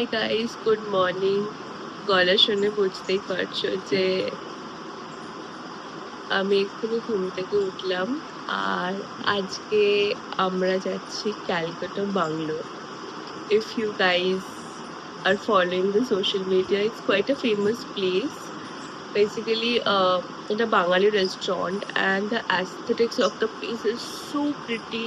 Hi guys good morning গলা শুনে বুঝতেই পারছ যে আমি এক্ষুনি ঘুম থেকে উঠলাম আর আজকে আমরা যাচ্ছি Calcutta, বাংলোর। If you guys are following the social media it's quite a famous place basically এটা Bengali restaurant and the aesthetics of the place is so pretty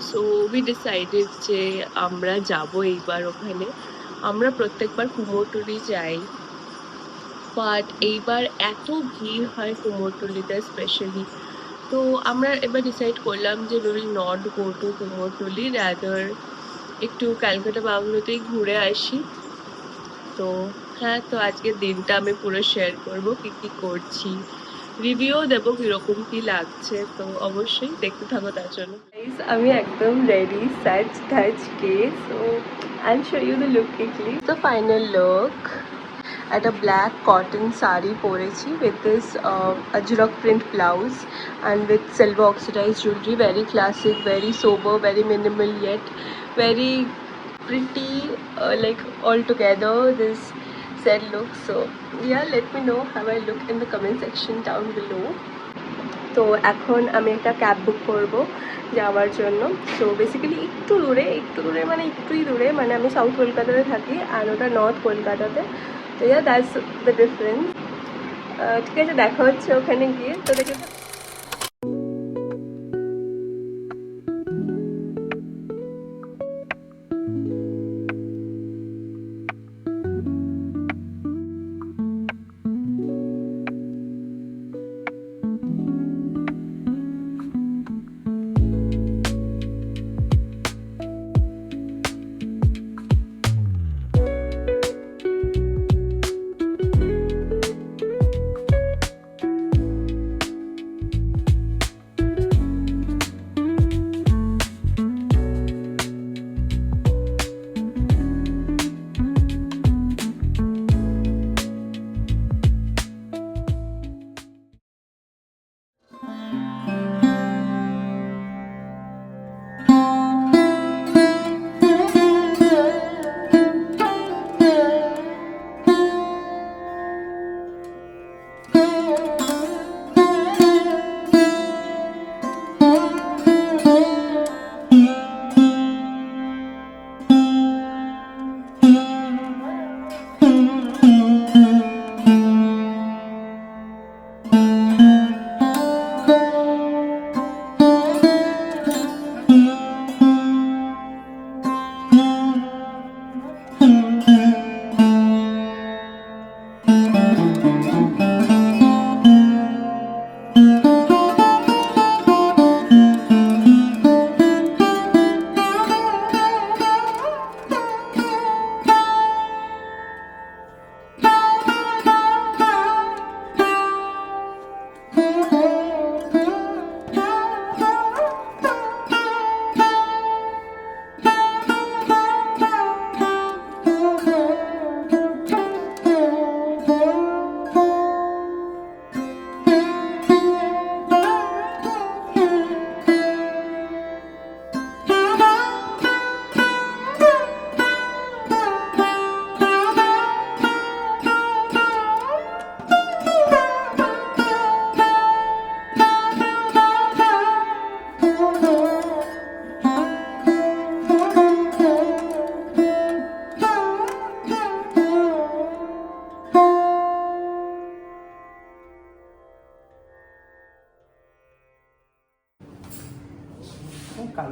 so we decided যে আমরা যাব এইবার ওখানে। আমরা প্রত্যেকবার কুমোরটুলি যাই বাট এইবার এত ভিড় হয় কুমোরটুলিতে স্পেশালি তো আমরা এবার ডিসাইড করলাম যে we will not go to Kumartuli rather একটু ক্যালকাটা বাংলোতেই ঘুরে আসি। তো হ্যাঁ তো আজকের দিনটা আমি পুরো শেয়ার করব, কি কি করছি। রিভিউ দেবো কীরকম কি লাগছে তো অবশ্যই দেখতে থাকো তার জন্য। Guys, আমি একদম রেডি সাজ touch K so I show you the look quickly the final look একটা ব্ল্যাক কটন শাড়ি পরেছি with this Ajrakh print blouse and with silver oxidise jewellery very classic very sober very minimal yet very pretty uh, like all together this said look, so, yeah, let me know how I look in the comment section down below. তো এখন আমি একটা cab book করব যাওয়ার জন্য। So basically একটু দূরে একটু দূরে মানে একটুই দূরে মানে আমি সাউথ কলকাতাতে থাকি আর ওটা নর্থ কলকাতাতে। তো ইয়া দ্যাটস দ্য ডিফারেন্স ঠিক আছে, দেখা হচ্ছে ওখানে গিয়ে। তো দেখে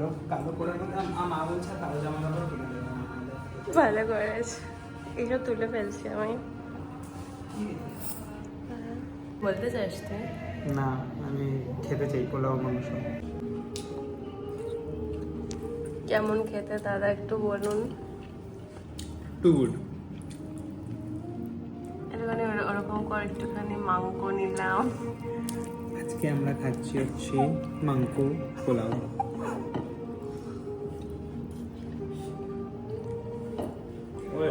কালো কালো করে মা বলছে কালো জামা কাপড় কিনে দেবে ভালো করেছে। এইসব তুলে ফেলছি আমি। বলতে চাস তুই না আমি খেতে চাই পোলাও মাংস। কেমন খেতে দাদা একটু বলুন। টু গুড একটুখানি ওর- ওরকম করে একটুখানি মাংস নিলাম। আজকে আমরা খাচ্ছি হচ্ছে মাংস pulao. Hi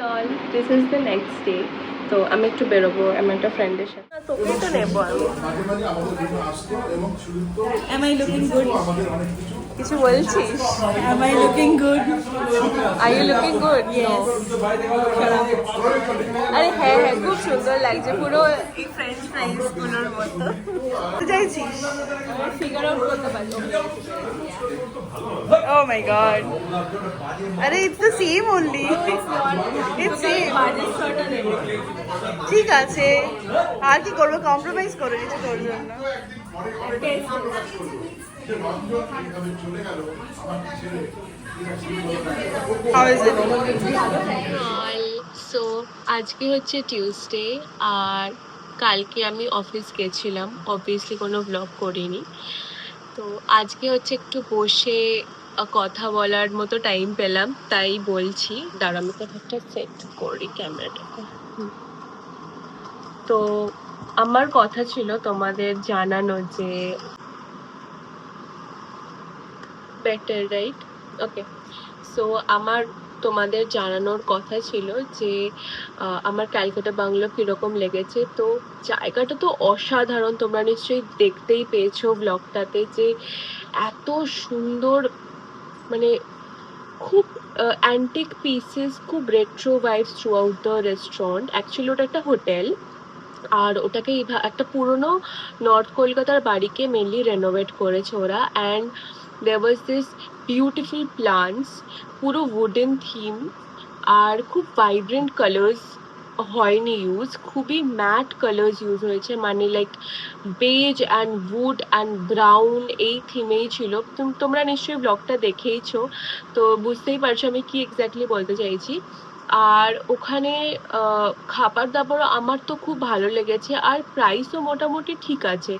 all, this is the next day. তো আমি একটু বেরোবো আমি একটা ফ্রেন্ডের সাথে। তোকেই তো নেব আমি। এবং Sudipta Am I looking good? কিছু কিছু বলছিস Am I looking good? Good আরে হ্যাঁ হ্যাঁ খুব সুন্দর লাগছে। পুরো এই ফ্রেঞ্চ ফ্রাইজগুলোর মতো। চাইছিস ফিগার আউট করতে পারছি Oh my god. আরে it's the same only. It's same. ঠিক আছে। আর কি করব? কম্প্রোমাইজ করে দিচ্ছি তোর জন্য। How is it? সো আজকে হচ্ছে টিউসডে আর কালকে আমি অফিস গেছিলাম। অবভিয়াসলি কোনো ব্লগ করিনি। তো আজকে হচ্ছে একটু বসে কথা বলার মতো টাইম পেলাম তাই বলছি দাঁড়া আমি একটা সেট করি ক্যামেরাটাকে হুম। তো আমার কথা ছিল তোমাদের জানানো যে বেটার রাইট ওকে সো আমার তোমাদের জানানোর কথা ছিল যে আমার ক্যালকাটা বাংলো কীরকম লেগেছে। তো জায়গাটা তো অসাধারণ। তোমরা নিশ্চয়ই দেখতেই পেয়েছ ব্লগটাতে যে এত সুন্দর মানে খুব অ্যান্টিক পিসেস খুব retro vibes throughout the restaurant actually ওটা একটা হোটেল। আর ওটাকে একটা পুরনো নর্থ কলকাতার বাড়িকে মেনলি রেনোভেট করেছে ওরা। And there was this beautiful plants পুরো উডেন থিম আর খুব ভাইব্রেন্ট কালার্স হয়নি ইউজ খুবই ম্যাট কালার্স ইউজ হয়েছে মানে like beige and wood and brown এই থিমেই ছিল। তুম- তোমরা নিশ্চয়ই ব্লগটা দেখেইছো, তো বুঝতেই পারছ আমি কি এক্স্যাক্টলি বলতে চাইছি। আর ওখানে খাবার দাবারও আমার তো খুব ভালো লেগেছে, আর প্রাইসও মোটামুটি ঠিক আছে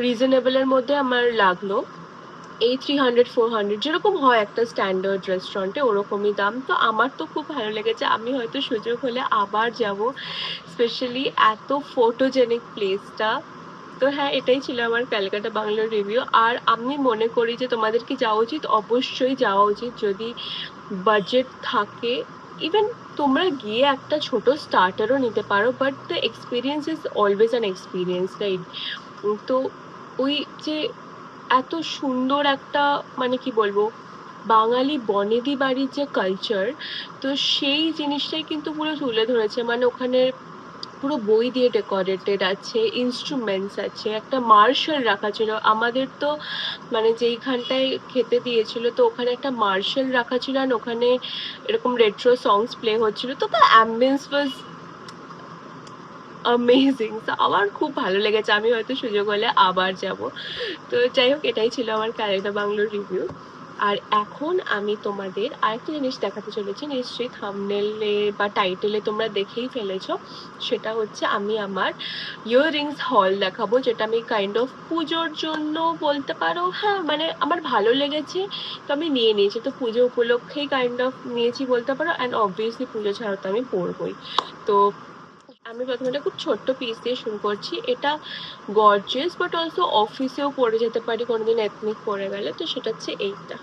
রিজনেবলের মধ্যে আমার লাগল। এই থ্রি হান্ড্রেড ফোর হান্ড্রেড যেরকম হয় একটা স্ট্যান্ডার্ড রেস্টুরেন্টে ওরকমই দাম। তো আমার তো খুব ভালো লেগেছে। আমি হয়তো সুযোগ হলে আবার যাব স্পেশালি এত ফটোজেনিক প্লেসটা তো হ্যাঁ এটাই ছিল আমার ক্যালকাটা বাংলার রিভিউ আর আমি মনে করি যে তোমাদের কি যাওয়া উচিত? অবশ্যই যাওয়া উচিত। যদি বাজেট থাকে ইভেন তোমরা গিয়ে একটা ছোট স্টার্টারও নিতে পারো but the experience is always an experience right তো ওই যে এত সুন্দর একটা মানে কি বলব, বাঙালি বনেদি বাড়ির যে কালচার তো সেই জিনিসটাই কিন্তু পুরো তুলে ধরেছে। মানে ওখানে পুরো বই দিয়ে ডেকোরেটেড আছে ইনস্ট্রুমেন্টস আছে, একটা মার্শাল রাখা ছিল। আমাদের তো মানে যেইখানটায় খেতে দিয়েছিল, তো ওখানে একটা মার্শাল রাখা ছিল। আর ওখানে এরকম রেট্রো সংস প্লে হচ্ছিল। তো দ্য অ্যাম্বিয়েন্স ওয়াজ অ্যামেজিং তো আমার খুব ভালো লেগেছে। আমি হয়তো সুযোগ হলে আবার যাব। তো যাই হোক, এটাই ছিল আমার ক্যালেন্ডার বাংলোর রিভিউ আর এখন আমি তোমাদের আরেকটা জিনিস দেখাতে চলেছি। নিশ্চয়ই থামনেলে বা টাইটেলে তোমরা দেখেই ফেলেছো। সেটা হচ্ছে আমি আমার ইয়াররিংস হল দেখাবো, যেটা আমি কাইন্ড অফ পুজোর জন্য বলতে পারো। হ্যাঁ মানে আমার ভালো লেগেছে, তো আমি নিয়ে নিয়েছি। তো পুজো উপলক্ষেই কাইন্ড অফ নিয়েছি বলতে পারো। অ্যান্ড অবভিয়াসলি পুজো ছাড়া তো আমি পরবই। তো আমি প্রথমে একটা খুব ছোট্ট পিস দিয়ে শুরু করছি। এটা গর্জিয়াস বাট অলসো অফিসেও পরে যেতে পারি, কোনোদিন এথনিক পরে গেলে। তো সেটা হচ্ছে এইটা।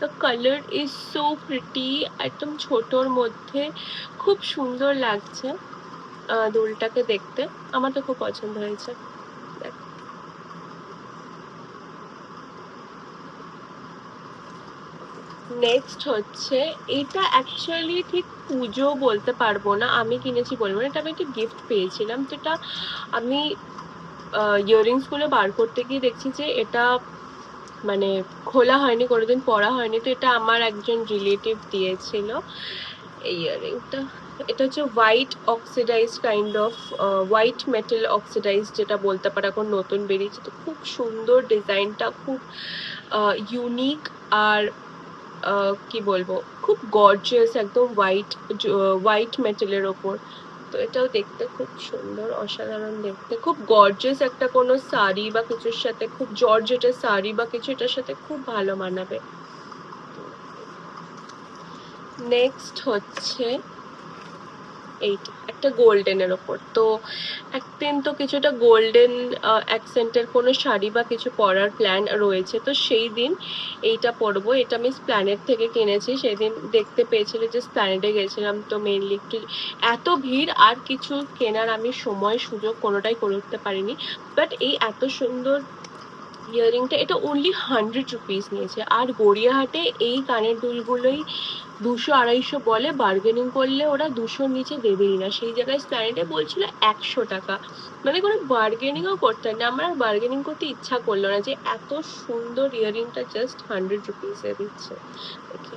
The colour is so pretty একদম ছোটোর মধ্যে খুব সুন্দর লাগছে দুলটাকে দেখতে। আমার তো খুব পছন্দ হয়েছে। নেক্সট হচ্ছে, এটা অ্যাকচুয়ালি ঠিক পুজো বলতে পারব না, আমি কিনেছি বলব না এটা আমি একটা গিফট পেয়েছিলাম তো এটা আমি ইয়াররিংসগুলো বার করতে গিয়ে দেখছি যে এটা মানে খোলা হয়নি, কোনোদিন পরা হয়নি, তো এটা আমার একজন রিলেটিভ দিয়েছিল এই ইয়াররিংটা এটা হচ্ছে white oxidised kind of white metal oxidise যেটা বলতে পারো, এখন নতুন বেরিয়েছে, তো খুব সুন্দর ডিজাইনটা খুব ইউনিক আর কি বলব, খুব গর্জিয়াস একদম হোয়াইট হোয়াইট মেটেলের ওপর। তো এটাও দেখতে খুব সুন্দর, অসাধারণ দেখতে। খুব গর্জিয়াস একটা কোনো শাড়ি বা কিছুর সাথে, খুব জর্জেটের শাড়ি বা কিছু এটার সাথে খুব ভালো মানাবে। নেক্সট হচ্ছে এইটা একটা গোল্ডেনের ওপর। তো একদিন তো কিছুটা গোল্ডেন অ্যাকসেন্টের কোনো শাড়ি বা কিছু পরার প্ল্যান রয়েছে। তো সেই দিন এইটা পরবো। এটা আমি স্প্ল্যানেট থেকে কিনেছি। সেদিন দেখতে পেয়েছিল যে স্প্ল্যানেটে গেছিলাম। তো মেনলি একটু এত ভিড়, আর কিছু কেনার আমি সময়, সুযোগ কোনোটাই করে উঠতে পারিনি। বাট এই এত সুন্দর ইয়াররিংটা এটা অনলি হান্ড্রেড রুপিস নিয়েছে। আর গড়িয়াহাটে এই কানের দুলগুলোই দুশো আড়াইশো বলে বার্গেনিং করলে ওরা দুশোর নিচে দেবেই না। সেই জায়গায় স্প্ল্যানেটে বলছিল একশো টাকা। মানে কোনো বার্গেনিংও করতে না। আমার আর বার্গেনিং করতে ইচ্ছা করল না যে এত সুন্দর ইয়ারিংটা জাস্ট হান্ড্রেড রুপিসে দিচ্ছে। ওকে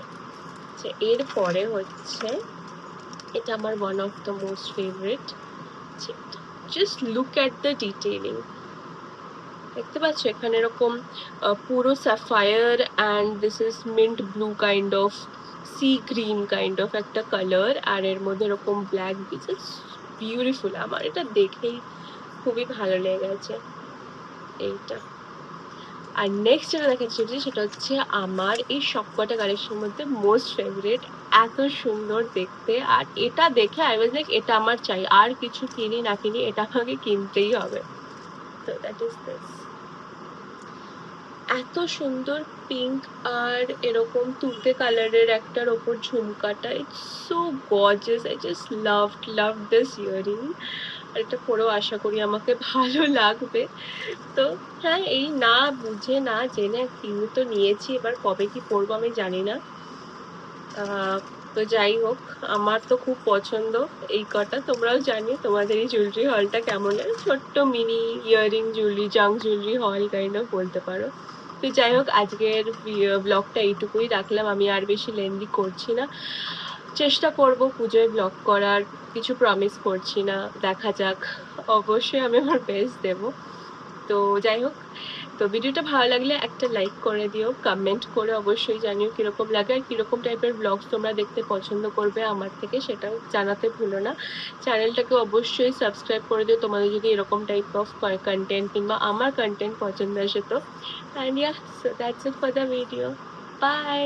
আচ্ছা এরপরে হচ্ছে, এটা আমার one of the most favourite just look at the detailing দেখতে পাচ্ছ? এখানে এরকম পুরো sapphire and this is mint blue kind of sea green kind of একটা কালার আর এর মধ্যে এরকম ব্ল্যাক বিচেস বিউটিফুল আমার। এটা দেখেই খুবই ভালো লেগে গেছে এইটা। আর নেক্সট যেটা দেখাচ্ছি সেটা হচ্ছে আমার এই সবকটা কালেকশনের মধ্যে মোস্ট ফেভারিট এত সুন্দর দেখতে। আর এটা দেখে আই ওয়াজ লাইক এটা আমার চাই। আর কিছু কিনি না কিনি, এটা আমাকে কিনতেই হবে। তো দ্যাট ইজ দিস এত সুন্দর পিঙ্ক আর এরকম তুলতে কালারের একটার ওপর ঝুমকাটা it's so gorgeous I just love love this earring আর এটা পরেও আশা করি আমাকে ভালো লাগবে। তো হ্যাঁ এই না বুঝে, না জেনে কিনে তো নিয়েছি, এবার কবে কি পরবো আমি জানি না। তো যাই হোক, আমার তো খুব পছন্দ এই কটা, তোমরাও জানি তোমাদের এই জুয়েলারি হলটা কেমন। ছোট্ট মিনি ইয়ারিং জুয়েলারি জাং জুয়েলারি হল কাইন্ড বলতে পারো। তো যাই হোক আজকের ব্লগটা এইটুকুই রাখলাম। আমি আর বেশি লেন্দি করছি না। চেষ্টা করব পুজোয় ব্লগ করার। কিছু প্রমিস করছি না। দেখা যাক। অবশ্যই আমি আমার বেস্ট দেব। তো যাই হোক তো ভিডিওটা ভালো লাগলে একটা লাইক করে দিও কমেন্ট করে অবশ্যই জানিও কীরকম লাগে আর কীরকম টাইপের ব্লগস তোমরা দেখতে পছন্দ করবে আমার থেকে সেটাও জানাতে ভুলো না। চ্যানেলটাকে অবশ্যই সাবস্ক্রাইব করে দিও, তোমাদের যদি এরকম টাইপ অফ কন্টেন্ট কিংবা আমার কন্টেন্ট পছন্দ আসে তো। And yeah so that's it for the video bye